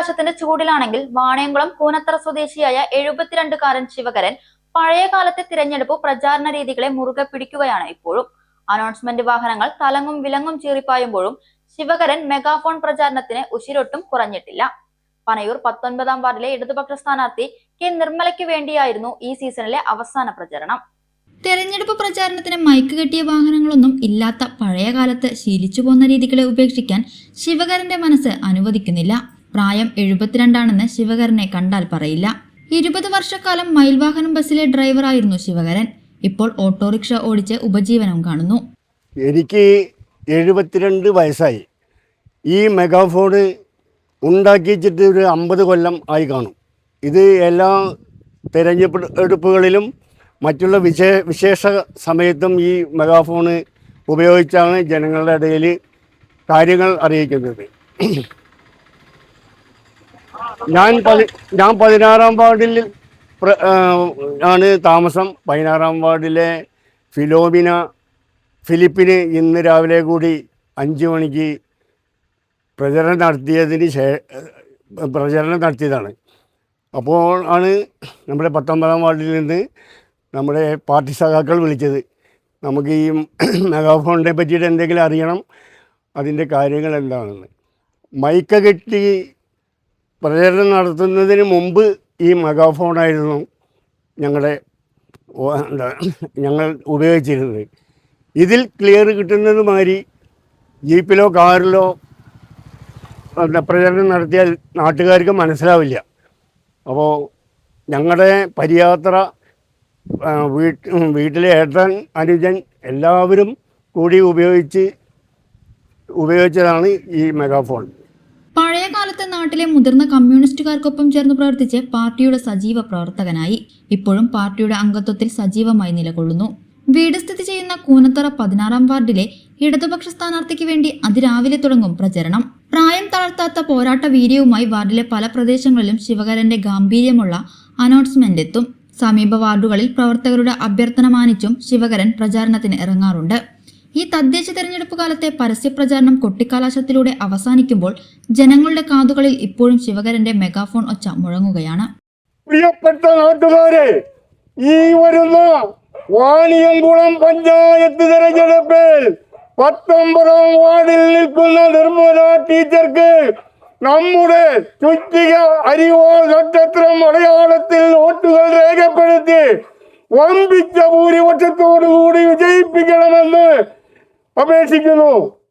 കൊട്ടിക്കലാശത്തിന്റെ ചൂടിലാണെങ്കിൽ വാണയംകുളം കൂനത്തറ സ്വദേശിയായ എഴുപത്തിരണ്ടുകാരൻ ശിവകരൻ പഴയ കാലത്തെ തിരഞ്ഞെടുപ്പ് പ്രചാരണ രീതികളെ മുറുകെ പിടിക്കുകയാണ് ഇപ്പോഴും. അനൗൺസ്മെന്റ് വാഹനങ്ങൾ തലങ്ങും വിലങ്ങും ചീറിപ്പായുമ്പോഴും ശിവകരൻ മെഗാഫോൺ പ്രചാരണത്തിന് ഉശിരൊട്ടും കുറഞ്ഞിട്ടില്ല. പനയൂർ പത്തൊൻപതാം വാർഡിലെ ഇടതുപക്ഷ സ്ഥാനാർത്ഥി കെ നിർമ്മലയ്ക്ക് വേണ്ടിയായിരുന്നു ഈ സീസണിലെ അവസാന പ്രചരണം. തെരഞ്ഞെടുപ്പ് പ്രചാരണത്തിന് മൈക്ക് കെട്ടിയ വാഹനങ്ങളൊന്നും ഇല്ലാത്ത പഴയ കാലത്ത് ശീലിച്ചു പോന്ന രീതികളെ ഉപേക്ഷിക്കാൻ ശിവകരന്റെ മനസ്സ് അനുവദിക്കുന്നില്ല. പ്രായം എഴുപത്തിരണ്ടാണെന്ന് ശിവകരനെ കണ്ടാൽ പറയില്ല. ഇരുപത് വർഷക്കാലം മയിൽവാഹനം ബസ്സിലെ ഡ്രൈവറായിരുന്നു ശിവകരൻ. ഇപ്പോൾ ഓട്ടോറിക്ഷ ഓടിച്ച് ഉപജീവനം കാണുന്നു. എനിക്ക് എഴുപത്തിരണ്ട് വയസ്സായി. ഈ മെഗാഫോണ് ഉണ്ടാക്കിച്ചിട്ട് ഒരു അമ്പത് കൊല്ലം ആയി കാണും. ഇത് എല്ലാ തിരഞ്ഞെടുപ്പുകളിലും മറ്റുള്ള വിശേ വിശേഷ സമയത്തും ഈ മെഗാഫോണ് ഉപയോഗിച്ചാണ് ജനങ്ങളുടെ ഇടയിൽ കാര്യങ്ങൾ അറിയിക്കുന്നത്. ഞാൻ ഞാൻ പതിനാറാം വാർഡിൽ ആണ് താമസം. പതിനാറാം വാർഡിലെ ഫിലോമിന ഫിലിപ്പിന് ഇന്ന് രാവിലെ കൂടി അഞ്ച് മണിക്ക് പ്രചരണം നടത്തിയതിന് ശേ പ്രചരണം നടത്തിയതാണ്. അപ്പോൾ ആണ് നമ്മുടെ പത്തൊമ്പതാം വാർഡിൽ നിന്ന് നമ്മുടെ പാർട്ടി സഖാക്കൾ വിളിച്ചത്. നമുക്ക് ഈ മെഗാഫോണിനെ പറ്റിയിട്ട് എന്തെങ്കിലും അറിയണം. അതിന്റെ കാര്യങ്ങൾ എന്താണെന്ന്. മൈക്ക കെട്ടി പ്രചരണം നടത്തുന്നതിന് മുമ്പ് ഈ മെഗാഫോണായിരുന്നു ഞങ്ങളുടെ ഞങ്ങൾ ഉപയോഗിച്ചിരുന്നത്. ഇതിൽ ക്ലിയർ കിട്ടുന്നത് മാതിരി ജീപ്പിലോ കാറിലോ പ്രചരണം നടത്തിയാൽ നാട്ടുകാർക്ക് മനസ്സിലാവില്ല. അപ്പോൾ ഞങ്ങളുടെ പരിയാത്ര വീട്ട് വീട്ടിലെ ഏട്ടൻ അനുജൻ എല്ലാവരും കൂടി ഉപയോഗിച്ച് ഉപയോഗിച്ചതാണ് ഈ മെഗാഫോൺ നാട്ടിലെ മുതിർന്ന കമ്മ്യൂണിസ്റ്റുകാർക്കൊപ്പം ചേർന്ന് പ്രവർത്തിച്ച് പാർട്ടിയുടെ സജീവ പ്രവർത്തകനായി ഇപ്പോഴും പാർട്ടിയുടെ അംഗത്വത്തിൽ സജീവമായി നിലകൊള്ളുന്നു. വീട് സ്ഥിതി ചെയ്യുന്ന കൂനത്തറ പതിനാറാം വാർഡിലെ ഇടതുപക്ഷ സ്ഥാനാർത്ഥിക്ക് വേണ്ടി അതിരാവിലെ തുടങ്ങും പ്രചരണം. പ്രായം താഴ്ത്താത്ത പോരാട്ട വീര്യവുമായി വാർഡിലെ പല പ്രദേശങ്ങളിലും ശിവകരന്റെ ഗാംഭീര്യമുള്ള അനൗൺസ്മെന്റ് എത്തും സമീപ വാർഡുകളിൽ പ്രവർത്തകരുടെ അഭ്യർത്ഥന മാനിച്ചും ശിവകരൻ പ്രചാരണത്തിന് ഇറങ്ങാറുണ്ട്. ഈ തദ്ദേശ തെരഞ്ഞെടുപ്പ് കാലത്തെ പരസ്യപ്രചാരണം കൊട്ടിക്കാലാശത്തിലൂടെ അവസാനിക്കുമ്പോൾ ജനങ്ങളുടെ കാതുകളിൽ ഇപ്പോഴും ശിവകരന്റെ മെഗാഫോൺ ഒച്ച മുഴങ്ങുകയാണ്. പ്രിയപ്പെട്ട നാട്ടുകാരെ ഈ വരുന്ന വാണിയംകുളം പഞ്ചായത്ത് തെരഞ്ഞെടുപ്പിൽ പത്തൊമ്പതാം വാർഡിൽ നിൽക്കുന്ന നിർമ്മല ടീച്ചർക്ക് നമ്മുടെ ചുറ്റിക അരിവോ നക്ഷത്രം മലയാളത്തിൽ വോട്ടുകൾ രേഖപ്പെടുത്തി വമ്പിച്ച ഭൂരിപക്ഷത്തോടു കൂടി വിജയിപ്പിക്കണമെന്ന് അപേക്ഷിക്കുന്നു